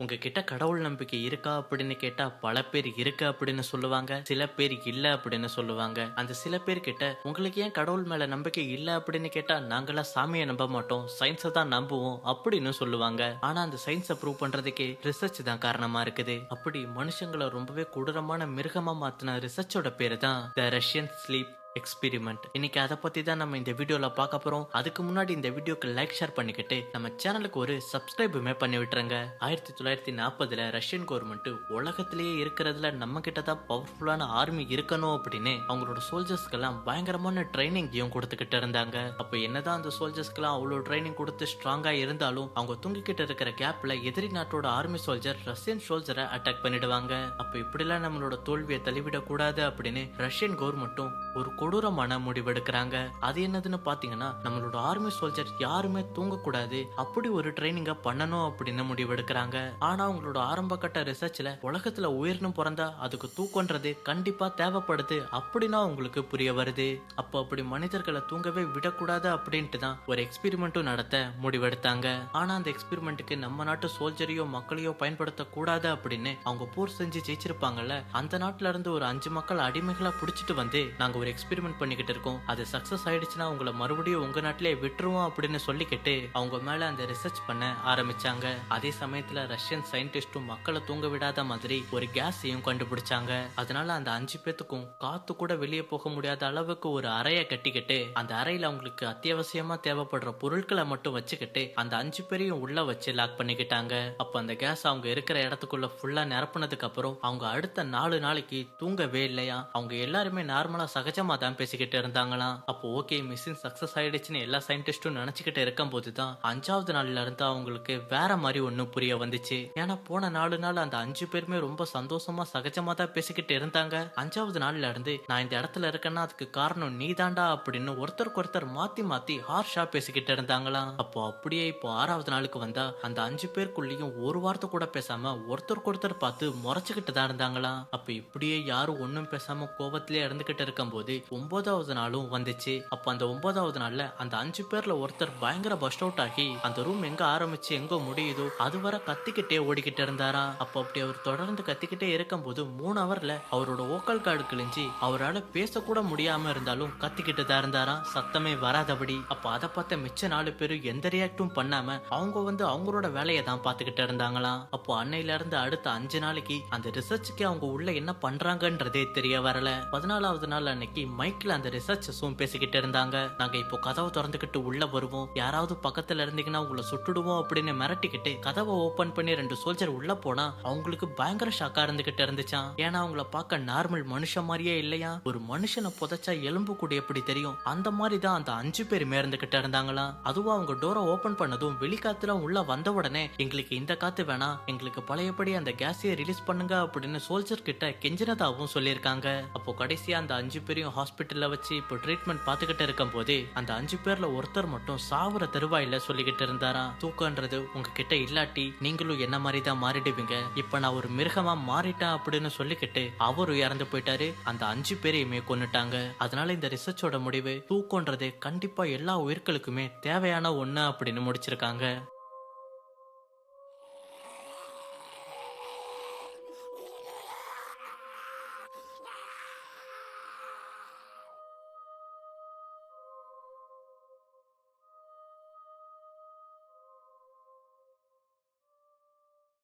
உங்ககிட்ட கடவுள் நம்பிக்கை இருக்கா அப்படின்னு கேட்டா பல பேர் இருக்கு அப்படின்னு சொல்லுவாங்க. சில பேர் இல்ல அப்படின்னு சொல்லுவாங்க. அந்த சில பேர் கிட்ட உங்களுக்கு ஏன் கடவுள் மேல நம்பிக்கை இல்ல அப்படின்னு கேட்டா நாங்களாம் சாமியை நம்ப மாட்டோம். சயின்ஸை தான் நம்புவோம். அப்படின்னு சொல்லுவாங்க. ஆனா அந்த சயின்ஸை ப்ரூவ் பண்றதுக்கே ரிசர்ச் தான் காரணமா இருக்குது. அப்படி மனுஷங்களை ரொம்பவே கொடூரமான மிருகமா மாத்தின ரிசர்ச்சோட பேரு தான் த ரஷ்யன் ஸ்லீப் எக்ஸ்பெரிமெண்ட் இன்னைக்கு அதை பத்தி தான் நம்ம இந்த வீடியோல பார்க்க போறோம். அதுக்கு முன்னாடி இந்த வீடியோக்கு லைக் ஷேர் பண்ணிக்கிட்டு நம்ம சேனலுக்கு ஒரு சப்ஸ்கிரைபுமே பண்ணி விட்டுருங்க. ஆயிரத்தி தொள்ளாயிரத்தி நாற்பதுல ரஷ்யன் கவர்மெண்ட் உலகத்திலேயே இருக்கிறதுல நம்ம கிட்ட தான் பவர்ஃபுல்லான ஆர்மி இருக்கணும் அப்படின்னு அவங்களோட சோல்ஜர்ஸ்க்கெல்லாம் பயங்கரமான ட்ரைனிங்கையும் கொடுத்துக்கிட்டு இருந்தாங்க. அப்போ என்னதான் அந்த சோல்ஜர்ஸ்க்கெல்லாம் அவ்வளோ ட்ரைனிங் கொடுத்து ஸ்ட்ராங்கா இருந்தாலும் அவங்க தூங்கிக்கிட்டு இருக்கிற கேப்ல எதிரி நாட்டோட ஆர்மி சோல்ஜர் ரஷ்யன் சோல்ஜரை அட்டாக் பண்ணிடுவாங்க. அப்போ இப்படிலாம் நம்மளோட தோல்வியை தள்ளிவிடக் கூடாது அப்படின்னு ரஷ்யன் கவர்மெண்ட்டும் ஒரு கொடூரமான முடிவெடுக்கிறாங்க அது என்னதுன்னு பாத்தீங்கன்னா நம்மளோட ஆர்மி சோல்ஜர் யாருமே தூங்கக்கூடாது. அப்படி ஒரு ட்ரைனிங்க பண்ணணும் அப்படின்னு முடிவெடுக்கிறாங்க ஆனா அவங்களோட ஆரம்ப கட்ட ரிசர்ச்ல உலகத்துல உயிர்னு பிறந்தா அதுக்கு தூக்கன்றது கண்டிப்பா தேவைப்படுது அப்படின்னா அவங்களுக்கு புரிய வருது. அப்போ அப்படி மனிதர்களை தூங்கவே விடக்கூடாது அப்படின்ட்டு தான் ஒரு எக்ஸ்பெரிமெண்ட்டும் நடத்த முடிவெடுத்தாங்க ஆனா அந்த எக்ஸ்பெரிமெண்ட்டுக்கு நம்ம நாட்டு சோல்ஜரையோ மக்களையோ பயன்படுத்த கூடாது அப்படின்னு அவங்க போர் செஞ்சு ஜெயிச்சிருப்பாங்கல்ல அந்த நாட்டுல இருந்து ஒரு அஞ்சு மக்கள் அடிமைகளா புடிச்சிட்டு வந்து நாங்க ஒரு எக்ஸ்பெரிமெண்ட் பண்ணிக்கிட்டு இருக்கோம். அது சக்சஸ் ஆயிடுச்சுன்னா உங்களை மறுபடியும் உங்க நாட்டிலே விட்டுருவோம் அப்படின்னு சொல்லிக்கிட்டு அவங்க மேல அந்த ரிசர்ச் பண்ண ஆரம்பிச்சாங்க. அதே சமயத்துல ரஷ்யன் சயின்டிஸ்டும் மக்களை தூங்க விடாத மாதிரி ஒரு கேஸையும் கண்டுபிடிச்சாங்க. அதனால அந்த அஞ்சு பேத்துக்கும் காத்து கூட வெளியே போக முடியாத அளவுக்கு ஒரு அறைய கட்டிக்கிட்டு அந்த அறையில அவங்களுக்கு அத்தியாவசியமா தேவைப்படுற பொருட்களை மட்டும் வச்சுக்கிட்டு அந்த அஞ்சு பேரையும் உள்ள வச்சு லாக் பண்ணிக்கிட்டாங்க. அப்ப அந்த கேஸ் அவங்க இருக்கிற இடத்துக்குள்ள ஃபுல்லா நிரப்புனதுக்கு அப்புறம் அவங்க அடுத்த நாலு நாளைக்கு தூங்கவே இல்லையா? அவங்க எல்லாருமே நார்மலா சகஜமா தான் பேசிக்கிட்டு இருந்தாங்களாம். அப்போ ஓகே மிஷின் சக்சஸ் ஆயிடுச்சுன்னு எல்லா சயின்டிஸ்டும் நினைச்சுக்கிட்டு இருக்கும் போதுதான் அஞ்சாவது நாள்ல இருந்து அவங்களுக்கு வேற மாதிரி ஒண்ணு புரிய வந்துச்சு. ஏன்னா போன நாலு நாள் அந்த அஞ்சு பேருமே ரொம்ப சந்தோஷமா சகஜமா தான் பேசிக்கிட்டு இருந்தாங்க. அஞ்சாவது நாள்ல இருந்து நான் இந்த இடத்துல இருக்கேன்னா அதுக்கு காரணம் நீதாண்டா அப்படின்னு ஒருத்தருக்கு ஒருத்தர் மாத்தி மாத்தி ஹார்ஷா பேசிக்கிட்டு இருந்தாங்களாம். அப்போ அப்படியே இப்போ ஆறாவது நாளுக்கு வந்தா அந்த அஞ்சு பேருக்குள்ளேயும் ஒரு வார்த்தை கூட பேசாம ஒருத்தருக்கு ஒருத்தர் பார்த்து முறைச்சுக்கிட்டு தான் இருந்தாங்களாம். அப்ப இப்படியே யாரும் ஒண்ணும் பேசாம கோபத்திலே இருந்துகிட்டு இருக்கும்போது ஒன்பதாவது நாளும் வந்துச்சு. அப்ப அந்த ஒன்பதாவது நாள்ல அந்த அஞ்சு பேர்ல ஒருத்தர் பயங்கர பஸ்ட் அவுட் ஆகி அந்த ரூம் எங்க ஆரம்பிச்சு எங்க முடியுதோ அது வர கத்திக்கிட்டே ஓடிக்கிட்டு இருந்தாரா? அப்ப அப்படி அவர் தொடர்ந்து கத்திக்கிட்டே இருக்கும்போது மூணு ஹவர்ல அவரோட ஓக்கல் கார்டு கிழிஞ்சு அவரால் பேசக்கூட முடியாம இருந்தாலும் கத்திக்கிட்டு தான் இருந்தாராம் சத்தமே வராதபடி. அப்ப அதை பார்த்த மிச்ச நாலு பேரும் எந்த ரியாக்டும் பண்ணாம அவங்க வந்து அவங்களோட வேலையை தான் பார்த்துக்கிட்டு இருந்தாங்களாம் அப்போ அன்னையில இருந்து அடுத்த அஞ்சு நாளைக்கு அந்த ரிசர்ச்சுக்கு அவங்க உள்ள என்ன பண்றாங்கன்றதே தெரிய வரல. பதினாலாவது நாள் அன்னைக்கு மைக்ல அந்த ரிசர்ச்சஸும் பேசிக்கிட்டு இருந்தாங்க. நாங்க இப்போ கதவை திறந்துக்கிட்டு உள்ள வருவோம். யாராவது பக்கத்துல இருந்தீங்கன்னா உங்களை சுட்டுடுவோம் அப்படின்னு மிரட்டிக்கிட்டு கதவை ஓபன் பண்ணி ரெண்டு சோல்ஜர் உள்ள போனா அவங்களுக்கு பயங்கர ஷாக்கா இருந்துகிட்டு இருந்துச்சான் ஏன்னா அவங்கள பார்க்க நார்மல் மனுஷன் மாதிரியே இல்லையா? ஒரு மனுஷனை புதைச்சா எலும்பு கூட எப்படி தெரியும்? அந்த மாதிரி தான் அந்த அஞ்சு பேருமே இருந்துகிட்டு இருந்தாங்களாம் அதுவும் அவங்க டோரை ஓபன் பண்ணதும் வெளிக்காத்துல உள்ள வந்த உடனே எங்களுக்கு இந்த காத்து வேணாம். எங்களுக்கு பழையபடி அந்த கேஸையே ரிலீஸ் பண்ணுங்க அப்படின்னு சோல்ஜர் கிட்ட கெஞ்சினதாவும் சொல்லியிருக்காங்க. அப்போ கடைசியா அந்த அஞ்சு பேரையும் ஹாஸ்பிட்டலில் வச்சு இப்போ ட்ரீட்மெண்ட் பார்த்துக்கிட்டு இருக்கும் போதே அந்த அஞ்சு பேர்ல ஒருத்தர் மட்டும் சாவுற தருவாயில சொல்லிக்கிட்டு இருந்தாராம். தூக்கன்றது உங்ககிட்ட இல்லாட்டி நீங்களும் என்ன மாதிரி தான் மாறிடுவீங்க? இப்ப நான் ஒரு மிருகமா மாறிட்டேன் அப்படின்னு சொல்லிக்கிட்டு அவரும் இறந்து போயிட்டாரு. அந்த அஞ்சு பேரையுமே கொன்னுட்டாங்க. அதனால இந்த ரிசர்ச்சோட முடிவு தூக்கன்றது கண்டிப்பா எல்லா உயிர்களுக்குமே தேவையான ஒண்ணு அப்படின்னு முடிச்சிருக்காங்க.